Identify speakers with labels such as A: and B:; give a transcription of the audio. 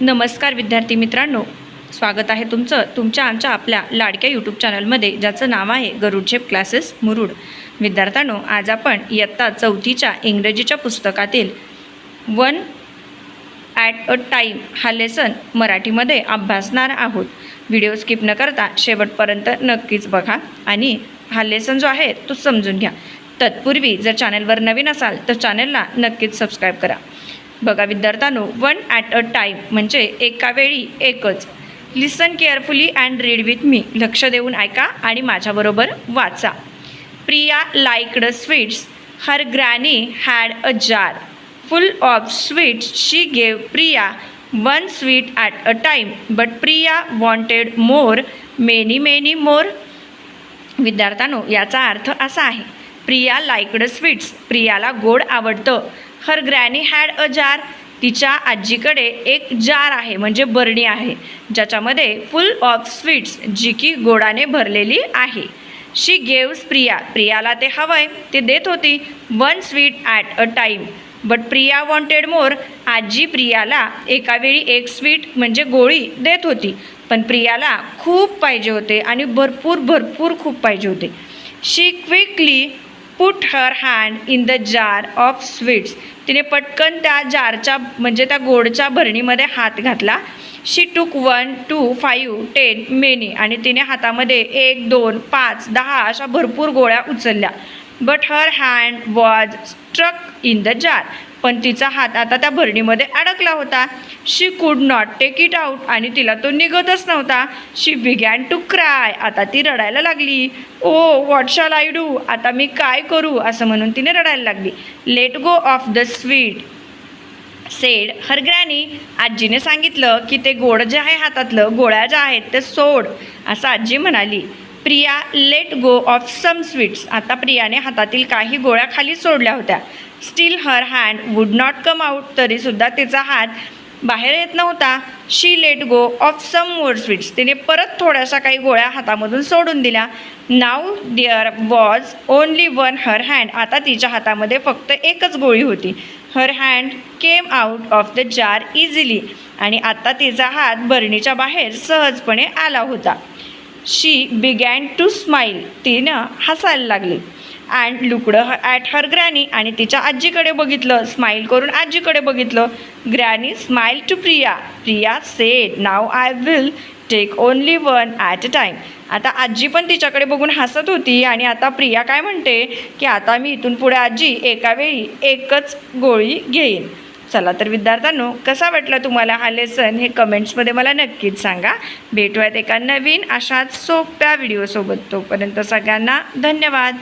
A: नमस्कार विद्यार्थी मित्रांनो. स्वागत आहे तुमचं. तुमच्या आमच्या आपल्या लाडक्या यूट्यूब चॅनलमध्ये ज्याचं नाव आहे गरुडझेप क्लासेस मुरुड. विद्यार्थ्यांनो आज आपण इयत्ता चौथीच्या इंग्रजीच्या पुस्तकातील वन ॲट अ टाईम हा लेसन मराठीमध्ये अभ्यासणार आहोत. व्हिडिओ स्किप न करता शेवटपर्यंत नक्कीच बघा आणि हा लेसन जो आहे तो समजून घ्या. तत्पूर्वी जर चॅनलवर नवीन असाल तर चॅनलला नक्कीच सबस्क्राईब करा. बघा विद्यार्थ्यांनो वन ॲट अ टाईम म्हणजे एका वेळी एकच. Listen carefully and read with me लक्ष देऊन ऐका आणि माझ्याबरोबर वाचा. Priya liked sweets her granny had a jar full of sweets she gave Priya one sweet at a time but Priya wanted more many many more विद्यार्थ्यांनो याचा अर्थ असा आहे. प्रिया लाईकड स्वीट्स प्रियाला गोड आवडतं. हर ग्रॅनी हॅड अ जार तिच्या आजीकडे एक जार आहे म्हणजे बरणी आहे ज्याच्यामध्ये फुल ऑफ स्वीट्स जी की गोडाने भरलेली आहे. शी गेव्स प्रिया. प्रियाला ते हवंय ते देत होती. One sweet at a time but Priya wanted more आजी प्रियाला एकावेळी एक स्वीट म्हणजे गोळी देत होती. पण प्रियाला खूप पाहिजे होते आणि भरपूर भरपूर खूप पाहिजे होते. She quickly put her hand in the jar of sweets तिने पटकन त्या जारच्या म्हणजे त्या गोडच्या भरणीमध्ये हात घातला. She took one two five ten many आणि तिने हातामध्ये एक दोन पाच दहा अशा भरपूर गोळ्या उचलल्या. But her hand was struck in the jar पण तिचा हात आता त्या भरणीमध्ये अडकला होता. शी कुड नॉट टेक इट आऊट आणि तिला तो निघतच नव्हता. शी बिगॅन टू क्राय आता ती रडायला लागली. Oh what shall I do आता मी काय करू? असं म्हणून तिने रडायला लागली. Let go of the sweet said her granny आजीने सांगितलं की ते गोड जे आहे हातातलं गोळ्या ज्या आहेत ते सोड असं आजी म्हणाली. Priya let go of some sweets आता प्रियाने हातातील काही गोळ्या खाली सोडल्या होत्या. Still her hand would not come out तरीसुद्धा तिचा हात बाहेर येत नव्हता. She let go of some more sweets तिने परत थोड्याशा काही गोळ्या हातामधून सोडून दिल्या. Now there was only one her hand आता तिच्या हातामध्ये फक्त एकच गोळी होती. Her hand came out of the jar easily आणि आता तिचा हात बरणीच्या बाहेर सहजपणे आला होता. शी बिगॅन टू स्माईल तिनं हसायला लागली. And looked at her granny आणि तिच्या आजीकडे बघितलं. स्माईल करून आजीकडे बघितलं. Granny smile to Priya Priya said now I will take only one at a time आता आजी पण तिच्याकडे बघून हसत होती आणि आता प्रिया काय म्हणते की आता मी इथून पुढे आजी एका वेळी एकच गोळी घेईन. चला तर विद्यार्थ्यांनो कसा वाटला तुम्हाला हा लेसन हे कमेंट्समध्ये मला नक्कीच सांगा. भेटूयात एका नवीन अशाच सोप्या व्हिडिओसोबत तोपर्यंत सगळ्यांना धन्यवाद.